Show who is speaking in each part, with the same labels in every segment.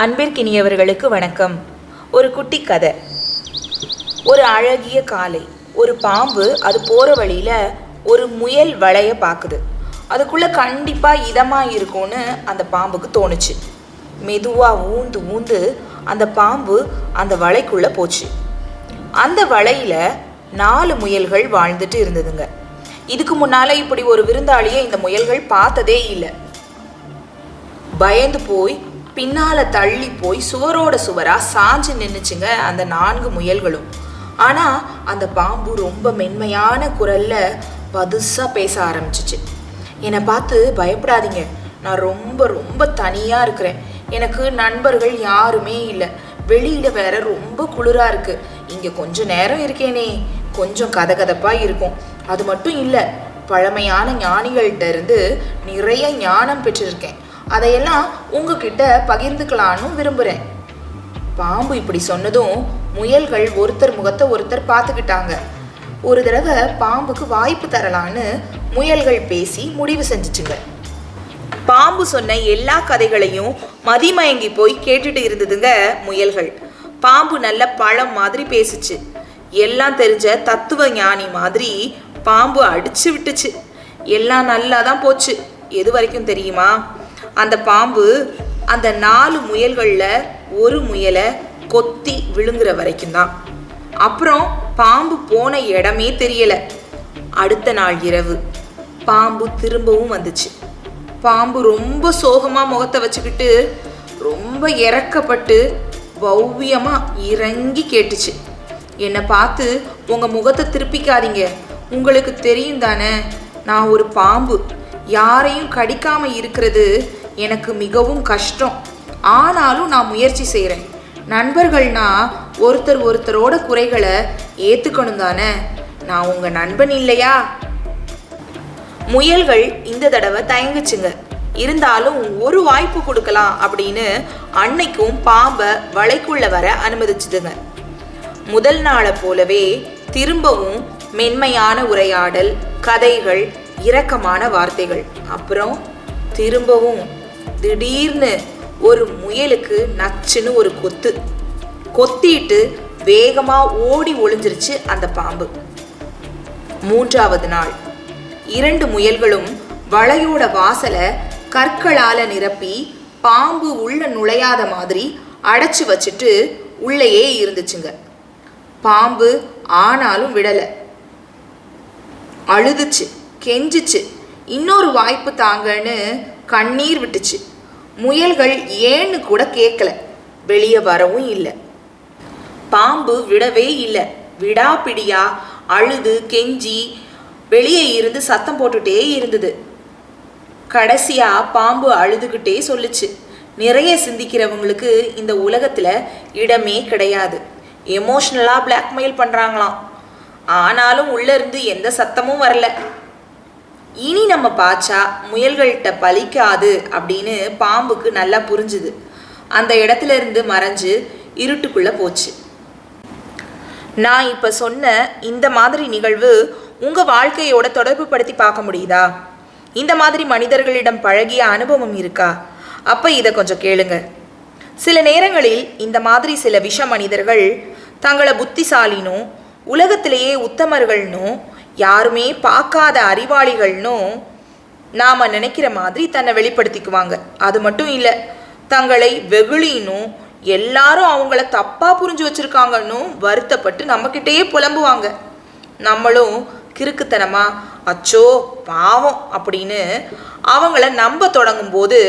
Speaker 1: அன்பிற்கினியவர்களுக்கு வணக்கம். ஒரு குட்டி கதை. ஒரு அழகிய காலை ஒரு பாம்பு அது போகிற வழியில் ஒரு முயல் வளைய பார்க்குது அதுக்குள்ளே கண்டிப்பாக இதமாக இருக்கும்னு அந்த பாம்புக்கு தோணுச்சு. மெதுவாக ஊந்து ஊந்து அந்த பாம்பு அந்த வலைக்குள்ளே போச்சு. அந்த வலையில் நாலு முயல்கள் வாழ்ந்துட்டு இருந்ததுங்க. இதுக்கு முன்னால் இப்படி ஒரு விருந்தாளியை இந்த முயல்கள் பார்த்ததே இல்லை. பயந்து போய் பின்னால தள்ளி போய் சுவரோட சுவரா சாஞ்சு நின்னுச்சுங்க அந்த நான்கு முயல்களும். ஆனா அந்த பாம்பு ரொம்ப மென்மையான குரல்ல பதுசா பேச ஆரம்பிச்சிச்சு. என்னை பார்த்து பயப்படாதீங்க. நான் ரொம்ப ரொம்ப தனியா இருக்கிறேன். எனக்கு நண்பர்கள் யாருமே இல்லை. வெளியில வேற ரொம்ப குளிரா இருக்கு. இங்க கொஞ்ச நேரம் இருக்கேனே. கொஞ்சம் கதகதப்பா இருக்கும். அது மட்டும் இல்லை பழமையான ஞானிகள்கிட்ட இருந்து நிறைய ஞானம் பெற்றிருக்கேன். அதையெல்லாம் உங்ககிட்ட பகிர்ந்துக்கலான்னு விரும்புகிறேன் பாம்பு இப்படி சொன்னதும் முயல்கள் ஒருத்தர் முகத்தை ஒருத்தர் பார்த்துக்கிட்டாங்க. ஒரு தடவை பாம்புக்கு வாய்ப்பு தரலான்னு முயல்கள் பேசி முடிவு செஞ்சுச்சுங்க. பாம்பு சொன்ன எல்லா கதைகளையும் மதிமயங்கி போய் கேட்டுட்டு இருந்ததுங்க முயல்கள். பாம்பு நல்ல பழம் மாதிரி பேசுச்சு. எல்லாம் தெரிஞ்ச தத்துவ ஞானி மாதிரி பாம்பு அடிச்சு விட்டுச்சு. எல்லாம் நல்லா தான் போச்சு. எது வரைக்கும் தெரியுமா? அந்த பாம்பு அந்த நாலு முயல்களில் ஒரு முயலை கொத்தி விழுங்குற வரைக்கும் தான். அப்புறம் பாம்பு போன இடமே தெரியல. அடுத்த நாள் இரவு பாம்பு திரும்பவும் வந்துச்சு. பாம்பு ரொம்ப சோகமாக முகத்தை வச்சுக்கிட்டு ரொம்ப இறக்கப்பட்டு பவ்யமா இறங்கி கேட்டுச்சு. என்னை பார்த்து உங்கள் முகத்தை திருப்பிக்காதீங்க. உங்களுக்கு தெரியும் தானே நான் ஒரு பாம்பு. யாரையும் கடிக்காமல் இருக்கிறது எனக்கு மிகவும் கஷ்டம். ஆனாலும் நான் முயற்சி செய்கிறேன் நண்பர்கள்னா ஒருத்தர் ஒருத்தரோட குறைகளை ஏற்றுக்கணும் தானே? நான் உங்கள் நண்பன் இல்லையா? முயல்கள் இந்த தடவை தயங்குச்சுங்க. இருந்தாலும் ஒரு வாய்ப்பு கொடுக்கலாம் அப்படின்னு அன்னைக்கும் பாம்பை வலைக்குள்ள வர அனுமதிச்சுதுங்க. முதல் நாளை போலவே திரும்பவும் மென்மையான உரையாடல் கதைகள் இரக்கமான வார்த்தைகள். அப்புறம் திரும்பவும் திடீர்னு ஒரு முயலுக்கு நச்சுன்னு ஒரு கொத்து. கொத்திட்டு வேகமா ஓடி ஒளிஞ்சிருச்சு அந்த பாம்பு. மூன்றாவது நாள். இரண்டு முயல்களும் வளையோட வாசலை கற்களால நிரப்பி பாம்பு உள்ள நுழையாத மாதிரி அடைச்சு வச்சுட்டு உள்ளேயே இருந்துச்சுங்க. பாம்பு ஆனாலும் விடல. அழுதுச்சு கெஞ்சிச்சு இன்னொரு வாய்ப்பு தாங்கன்னு கண்ணீர் விட்டுச்சு. முயல்கள் ஏன்னு கூட கேட்கல வெளியே வரவும் இல்லை. பாம்பு விடவே இல்லை. விடாப்பிடியா அழுது கெஞ்சி வெளியே இருந்து சத்தம் போட்டுட்டே இருந்தது. கடைசியா பாம்பு அழுதுகிட்டே சொல்லுச்சு. நிறைய சிந்திக்கிறவங்களுக்கு இந்த உலகத்துல இடமே கிடையாது. எமோஷ்னலாக பிளாக்மெயில் பண்றாங்களாம். ஆனாலும் உள்ள இருந்து எந்த சத்தமும் வரல. இனி நம்ம பாய்ச்சா முயல்கள்கிட்ட பலிக்காது அப்படின்னு பாம்புக்கு நல்லா புரிஞ்சுது. அந்த இடத்துல இருந்து மறைஞ்சு இருட்டுக்குள்ள போச்சு. நான் இப்போ சொன்ன இந்த மாதிரி நிகழ்வு உங்கள் வாழ்க்கையோட தொடர்பு படுத்தி பார்க்க முடியுதா? இந்த மாதிரி மனிதர்களிடம் பழகிய அனுபவம் இருக்கா? அப்போ இதை கொஞ்சம் கேளுங்க. சில நேரங்களில் இந்த மாதிரி சில விஷ மனிதர்கள் தங்களை புத்திசாலினும் உலகத்திலேயே உத்தமர்கள்னும் யாருமே பார்க்காத அறிவாளிகள்னும் நாம் நினைக்கிற மாதிரி தன்னை வெளிப்படுத்திக்குவாங்க. அது மட்டும் இல்லை தங்களை வெகுளினும் எல்லாரும் அவங்கள தப்பாக புரிஞ்சு வச்சுருக்காங்கன்னு வருத்தப்பட்டு நம்மக்கிட்டேயே புலம்புவாங்க. நம்மளும் கிறுக்குத்தனமா அச்சோ பாவம் அப்படின்னு அவங்கள நம்ப தொடங்கும் போது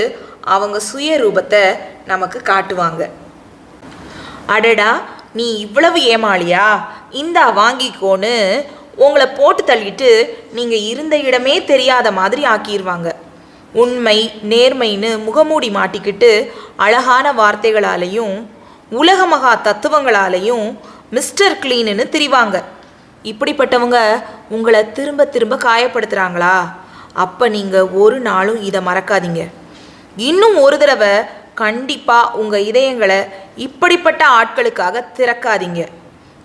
Speaker 1: அவங்க சுய ரூபத்தை நமக்கு காட்டுவாங்க. அடடா நீ இவ்வளவு ஏமாளியா? இந்தா வாங்கிக்கோன்னு உங்களை போட்டு தள்ளிட்டு நீங்கள் இருந்த இடமே தெரியாத மாதிரி ஆக்கிடுவாங்க உண்மை நேர்மைன்னு முகமூடி மாட்டிக்கிட்டு அழகான வார்த்தைகளாலையும் உலக மகா தத்துவங்களாலையும் மிஸ்டர் கிளீனுன்னு திரிவாங்க. இப்படிப்பட்டவங்க உங்களை திரும்ப திரும்ப காயப்படுத்துகிறாங்களா அப்போ நீங்கள் ஒரு நாளும் இதை மறக்காதீங்க. இன்னும் ஒரு தடவை கண்டிப்பாக உங்கள் இதயங்களை இப்படிப்பட்ட ஆட்களுக்காக திறக்காதீங்க.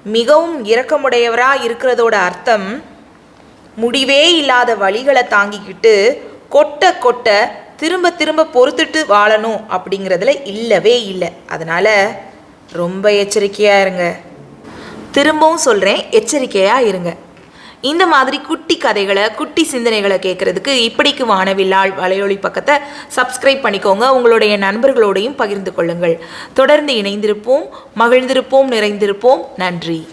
Speaker 1: மிகவும் இரக்கமுடையவராக இருக்கிறதோட அர்த்தம் முடிவே இல்லாத வழிகளை தாங்கிக்கிட்டு கொட்ட கொட்ட திரும்ப திரும்ப பொறுத்துட்டு வாழணும் அப்படிங்கிறதுல இல்லவே இல்லை. அதனால் ரொம்ப எச்சரிக்கையாக இருங்க. திரும்பவும் சொல்கிறேன் எச்சரிக்கையாக இருங்க. இந்த மாதிரி குட்டி கதைகளை குட்டி சிந்தனைகளை கேட்குறதுக்கு இப்படிக்கு வானவில்லாள் வலையொலி பக்கத்தை சப்ஸ்கிரைப் பண்ணிக்கோங்க. உங்களுடைய நண்பர்களோடையும் பகிர்ந்து கொள்ளுங்கள். தொடர்ந்து இணைந்திருப்போம் மகிழ்ந்திருப்போம் நிறைந்திருப்போம். நன்றி.